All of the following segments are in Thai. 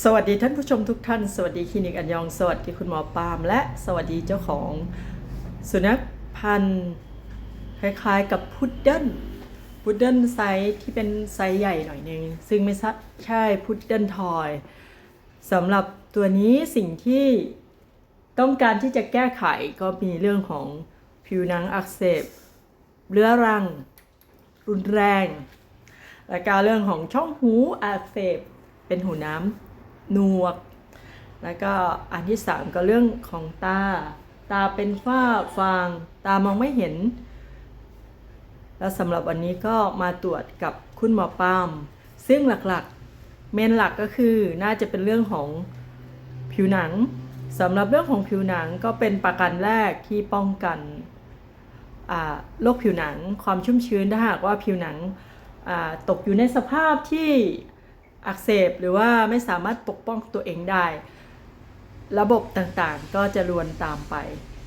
สวัสดีท่านผู้ชมทุกท่าน สวัสดีคลินิกอันยอง สวัสดีคุณหมอปาล์มและสวัสดีเจ้าของสุนัขพันธุ์คล้ายๆกับพุดเดิ้ลพุดเดิ้ลไซส์ที่เป็นไซส์ใหญ่หน่อยนึง ซึ่งไม่ใช่พุดเดิ้ลทอยสำหรับตัวนี้สิ่งที่ต้องการที่จะแก้ไขก็มีเรื่องของผิวหนังอักเสบเรื้อรัง รุนแรง และการเรื่องของช่องหูอักเสบเป็นหูน้ำ หนวก แล้วก็อันที่สามก็เรื่องของตา ตาเป็นฝ้าฟาง ตามองไม่เห็น แล้วสำหรับวันนี้ก็มาตรวจกับคุณหมอปาม ซึ่งหลักๆ เมนหลักก็คือน่าจะเป็นเรื่องของผิวหนังสำหรับเรื่องของผิวหนังก็เป็นประกันแรกที่ป้องกันโรคผิวหนังความชุ่มชื้นถ้าหากว่าผิวหนังตกอยู่ในสภาพที่ อักเสบหรือว่าไม่สามารถปกป้องตัวเองได้ ระบบต่างๆก็จะรวนตามไป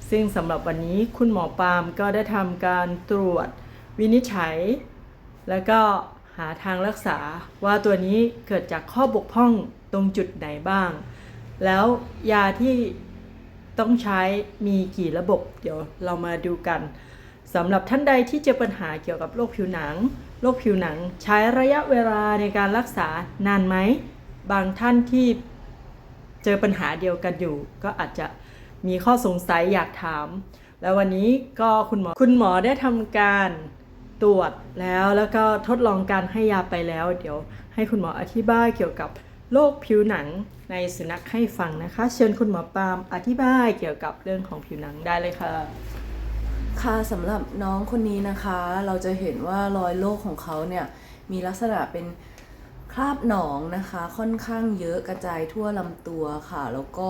ซึ่งสำหรับวันนี้คุณหมอปาล์มก็ได้ทำการตรวจวินิจฉัย แล้วก็หาทางรักษาว่าตัวนี้เกิดจากข้อบกพร่องตรงจุดไหนบ้าง แล้วยาที่ต้องใช้มีกี่ระบบ เดี๋ยวเรามาดูกัน สำหรับท่านใดที่เจอปัญหาเกี่ยวกับโรคผิวหนัง โรคผิวหนังใช้ระยะเวลาในการรักษานานไหม บางท่านที่เจอปัญหาเดียวกันอยู่ ก็อาจจะมีข้อสงสัยอยากถาม แล้ววันนี้ก็คุณหมอคุณหมอได้ทำการตรวจแล้วแล้วก็ทดลองการให้ยาไปแล้ว เดี๋ยวให้คุณหมออธิบายเกี่ยวกับโรคผิวหนังในสุนัขให้ฟังนะคะ เชิญคุณหมอปาล์มอธิบายเกี่ยวกับเรื่องของผิวหนังได้เลยค่ะ ค่ะสำหรับน้องคนนี้นะคะ เราจะเห็นว่ารอยโรคของเขาเนี่ยมีลักษณะเป็นคราบหนองนะคะ ค่อนข้างเยอะกระจายทั่วลำตัวค่ะ แล้วก็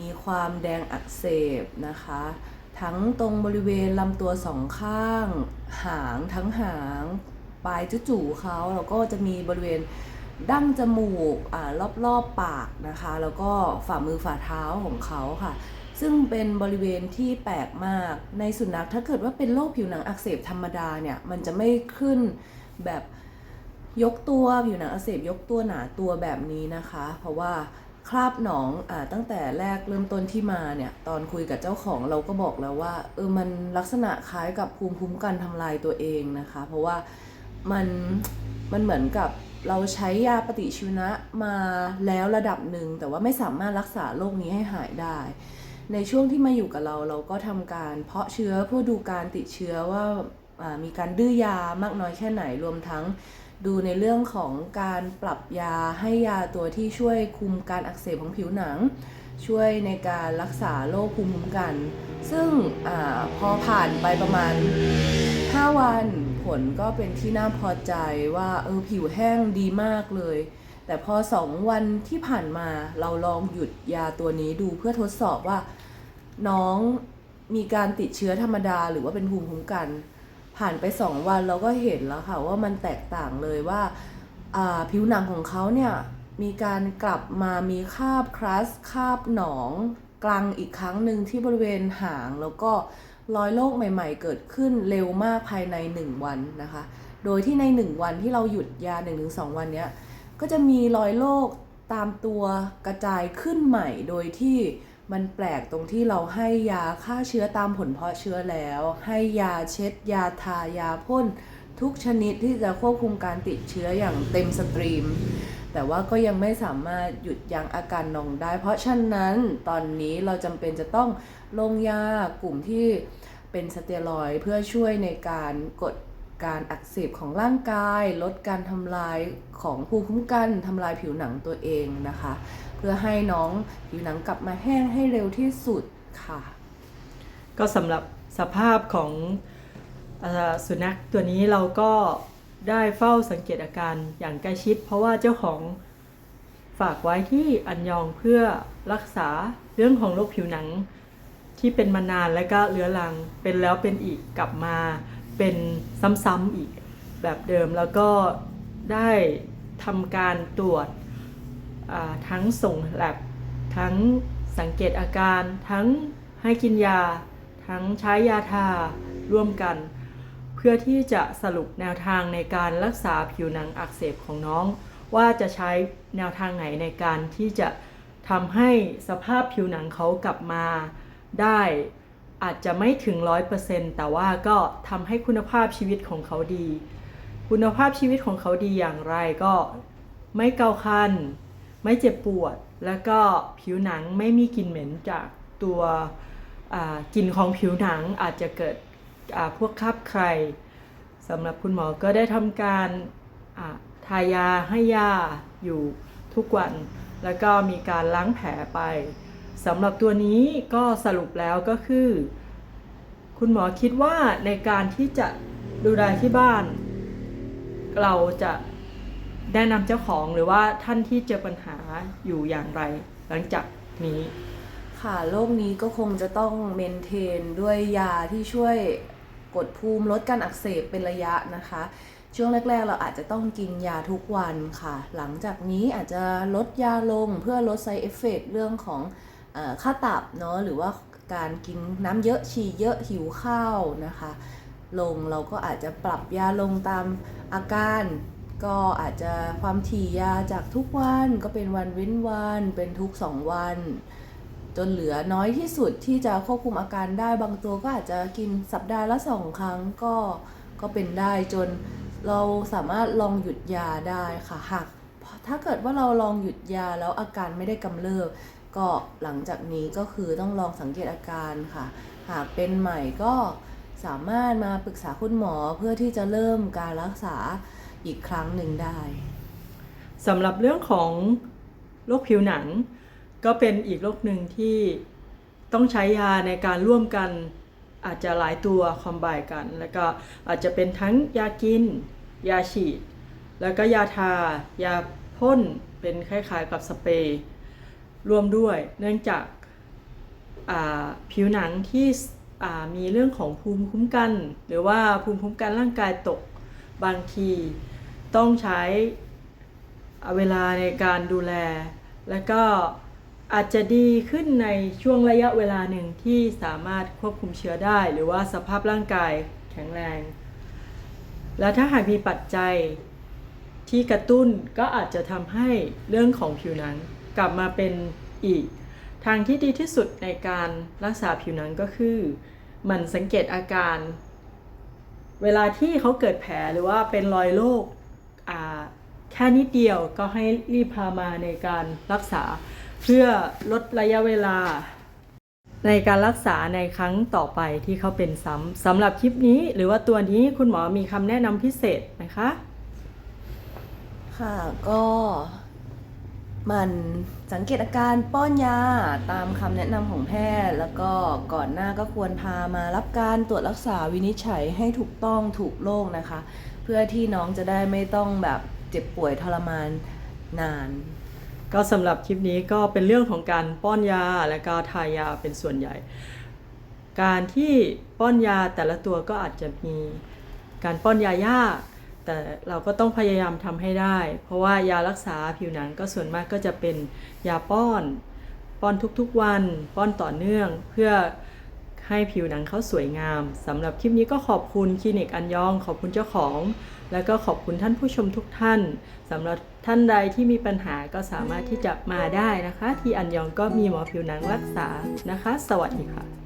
มีความแดงอักเสบนะคะ ทั้งตรงบริเวณลำตัวสองข้าง หางทั้งหางปลายจุจู่เขาแล้วก็จะมีบริเวณดั้งจมูกอ่ารอบๆปากนะคะ แล้วก็ฝ่ามือฝ่าเท้าของเขาค่ะ ซึ่งเป็นบริเวณที่แปลกมากในสุนัขถ้าเกิดว่าเป็นโรคผิวหนังอักเสบธรรมดาเนี่ยมันจะไม่ขึ้นแบบยกตัวผิวหนังอักเสบยกตัวหนาตัวแบบนี้นะคะ เพราะว่าคราบหนองอตั้งแต่แรกเริ่มต้นที่มาเนี่ยตอนคุยกับเจ้าของเราก็บอกแล้วว่าเออมันลักษณะคล้ายกับภูมิคุ้มกันทำลายตัวเองนะคะ เพราะว่ามันมันเหมือนกับเราใช้ยาปฏิชีวนะมาแล้วระดับหนึ่งแต่ว่าไม่สามารถรักษาโรคนี้ให้หายได้ ในช่วงที่มาอยู่กับเราเราก็ทำการเพาะเชื้อเพื่อดูการติดเชื้อว่ามีการดื้อยามากน้อยแค่ไหนรวมทั้งดูในเรื่องของการปรับยาให้ยาตัวที่ช่วยคุมการอักเสบของผิวหนัง ช่วยในการรักษาโรคภูมิคุ้มกัน ซึ่งอพอผ่านไปประมาณ 5 วัน ผลก็เป็นที่น่าพอใจว่าเออผิวแห้งดีมากเลย แต่พอ2วันที่ผ่านมาเราลองหยุดยาตัวนี้ดูเพื่อทดสอบว่า น้องมีการติดเชื้อธรรมดาหรือว่าเป็นภูมิคุ้มกัน ผ่านไป2วันเราก็เห็นแล้วค่ะว่ามันแตกต่างเลยว่าอ่าผิวหนังของเขาเนี่ยมีการกลับมามีคราบครัสคราบหนองกลางอีกครั้งหนึ่งที่บริเวณหาง แล้วก็รอยโรคใหม่ ๆ เกิดขึ้นเร็วมากภายใน 1 วันนะคะ โดยที่ใน 1 วันที่เราหยุดยา 1-2 วันเนี้ย ก็จะมีรอยโรคตามตัวกระจายขึ้นใหม่โดยที่มันแปลกตรงที่เราให้ยาฆ่าเชื้อตามผลเพาะเชื้อแล้ว ให้ยาเช็ด ยาทายาพ่นทุกชนิดที่จะควบคุมการติดเชื้ออย่างเต็มสตรีม แต่ว่าก็ยังไม่สามารถหยุดยั้งอาการนองได้ เพราะฉะนั้นตอนนี้เราจำเป็นจะต้องลงยากลุ่มที่เป็นสเตียรอยเพื่อช่วยในการกด การอักเสบของร่างกาย ลดการทำลายของภูมิคุ้มกันทำลายผิวหนังตัวเองนะคะ เพื่อให้น้องผิวหนังกลับมาแห้งให้เร็วที่สุดค่ะ ก็สำหรับสภาพของอสุนัขตัวนี้เราก็ได้เฝ้าสังเกตอาการอย่างใกล้ชิด เพราะว่าเจ้าของฝากไว้ที่อันยองเพื่อรักษาเรื่องของโรคผิวหนังที่เป็นมานานและก็เรื้อรังเป็นแล้วเป็นอีกกลับมา เป็นซ้ำๆอีกแบบเดิมแล้วก็ได้ทำการตรวจทั้งส่งแลบทั้งสังเกตอาการ ทั้งให้กินยา ทั้งใช้ยาทาร่วมกัน เพื่อที่จะสรุปแนวทางในการรักษาผิวหนังอักเสบของน้อง ว่าจะใช้แนวทางไหนในการที่จะทำให้สภาพผิวหนังเขากลับมาได้ อาจจะไม่ถึง 100%แต่ว่าก็ทำให้คุณภาพชีวิตของเขาดี คุณภาพชีวิตของเขาดีอย่างไรก็ไม่เกาคัน ไม่เจ็บปวด แล้วก็ผิวหนังไม่มีกลิ่นเหม็นจากตัวกลิ่นของผิวหนังอาจจะเกิดพวกคราบใครสำหรับคุณหมอก็ได้ทำการทายาให้ยาอยู่ทุกวัน แล้วก็มีการล้างแผลไป สำหรับตัวนี้ก็สรุปแล้วก็คือ คุณหมอคิดว่าในการที่จะดูแลที่บ้าน เราจะแนะนำเจ้าของหรือว่าท่านที่เจอปัญหาอยู่อย่างไร หลังจากนี้ค่ะโรคนี้ก็คงจะต้องเมนเทนด้วยยาที่ช่วยกดภูมิลดการอักเสบเป็นระยะนะคะ ช่วงแรก ๆ เราอาจจะต้องกินยาทุกวันค่ะ หลังจากนี้อาจจะลดยาลงเพื่อลดไซเอฟเฟกเรื่องของ ค่าตับเนาะหรือว่าการกินน้ำเยอะฉี่เยอะหิวข้าวนะคะ ลงเราก็อาจจะปรับยาลงตามอาการ ก็อาจจะความถี่ยาจากทุกวันก็เป็นวันเว้นวัน เป็นทุกสองวัน จนเหลือน้อยที่สุดที่จะควบคุมอาการได้บางตัวก็อาจจะกินสัปดาห์ละสองครั้งก็ก็เป็นได้จนเราสามารถลองหยุดยาได้ค่ะหากถ้าเกิดว่าเราลองหยุดยาแล้วอาการไม่ได้กำเริบ ก็หลังจากนี้ก็คือต้องลองสังเกตอาการค่ะ หากเป็นใหม่ก็สามารถมาปรึกษาคุณหมอเพื่อที่จะเริ่มการรักษาอีกครั้งหนึ่งได้สำหรับเรื่องของโรคผิวหนัง ก็เป็นอีกโรคหนึ่งที่ต้องใช้ยาในการร่วมกันอาจจะหลายตัวคอมไบกัน แล้วก็อาจจะเป็นทั้งยากิน ยาฉีด แล้วก็ยาทา ยาพ่นเป็นคล้ายๆกับสเปรย์ รวมด้วย เนื่องจากาผิวหนังที่มีเรื่องของภูมิคุ้มกัน หรือว่าภูมิคุ้มกันร่างกายตกบางทีต้องใช้เวลาในการดูแล แล้วก็อาจจะดีขึ้นในช่วงระยะเวลาหนึ่งที่สามารถควบคุมเชื้อได้ หรือว่าสภาพร่างกายแข็งแรง แล้วถ้าหากมีปัจจัยที่กระตุ้นก็อาจจะทำให้เรื่องของผิวหนัง กลับมาเป็นอีก ทางที่ดีที่สุดในการรักษาผิวหนังก็คือมันสังเกตอาการ เวลาที่เขาเกิดแผลหรือว่าเป็นรอยโรคอ่าแค่นิดเดียวก็ให้รีบพามาในการรักษา เพื่อลดระยะเวลา ในการรักษาในครั้งต่อไปที่เขาเป็นซ้ำสำหรับคลิปนี้ หรือว่าตัวนี้คุณหมอมีคำแนะนำพิเศษไหมคะ ค่ะก็ มันสังเกตอาการป้อนยาตามคำแนะนำของแพทย์ แล้วก็ก่อนหน้าก็ควรพามารับการตรวจรักษาวินิจฉัยให้ถูกต้องถูกโรคนะคะ เพื่อที่น้องจะได้ไม่ต้องแบบเจ็บป่วยทรมานนาน ก็สำหรับคลิปนี้ก็เป็นเรื่องของการป้อนยาและก็ทายาเป็นส่วนใหญ่ การที่ป้อนยาแต่ละตัวก็อาจจะมีการป้อนยายาก แต่เราก็ต้องพยายามทำให้ได้ เพราะว่ายารักษาผิวหนังก็ส่วนมากก็จะเป็นยาป้อน ป้อนทุกๆวัน ป้อนต่อเนื่องเพื่อให้ผิวหนังเขาสวยงามสำหรับคลิปนี้ก็ขอบคุณคลินิกอันยอง ขอบคุณเจ้าของ แล้วก็ขอบคุณท่านผู้ชมทุกท่านสำหรับท่านใดที่มีปัญหาก็สามารถที่จะมาได้นะคะ ที่อันยองก็มีหมอผิวหนังรักษานะคะ สวัสดีค่ะ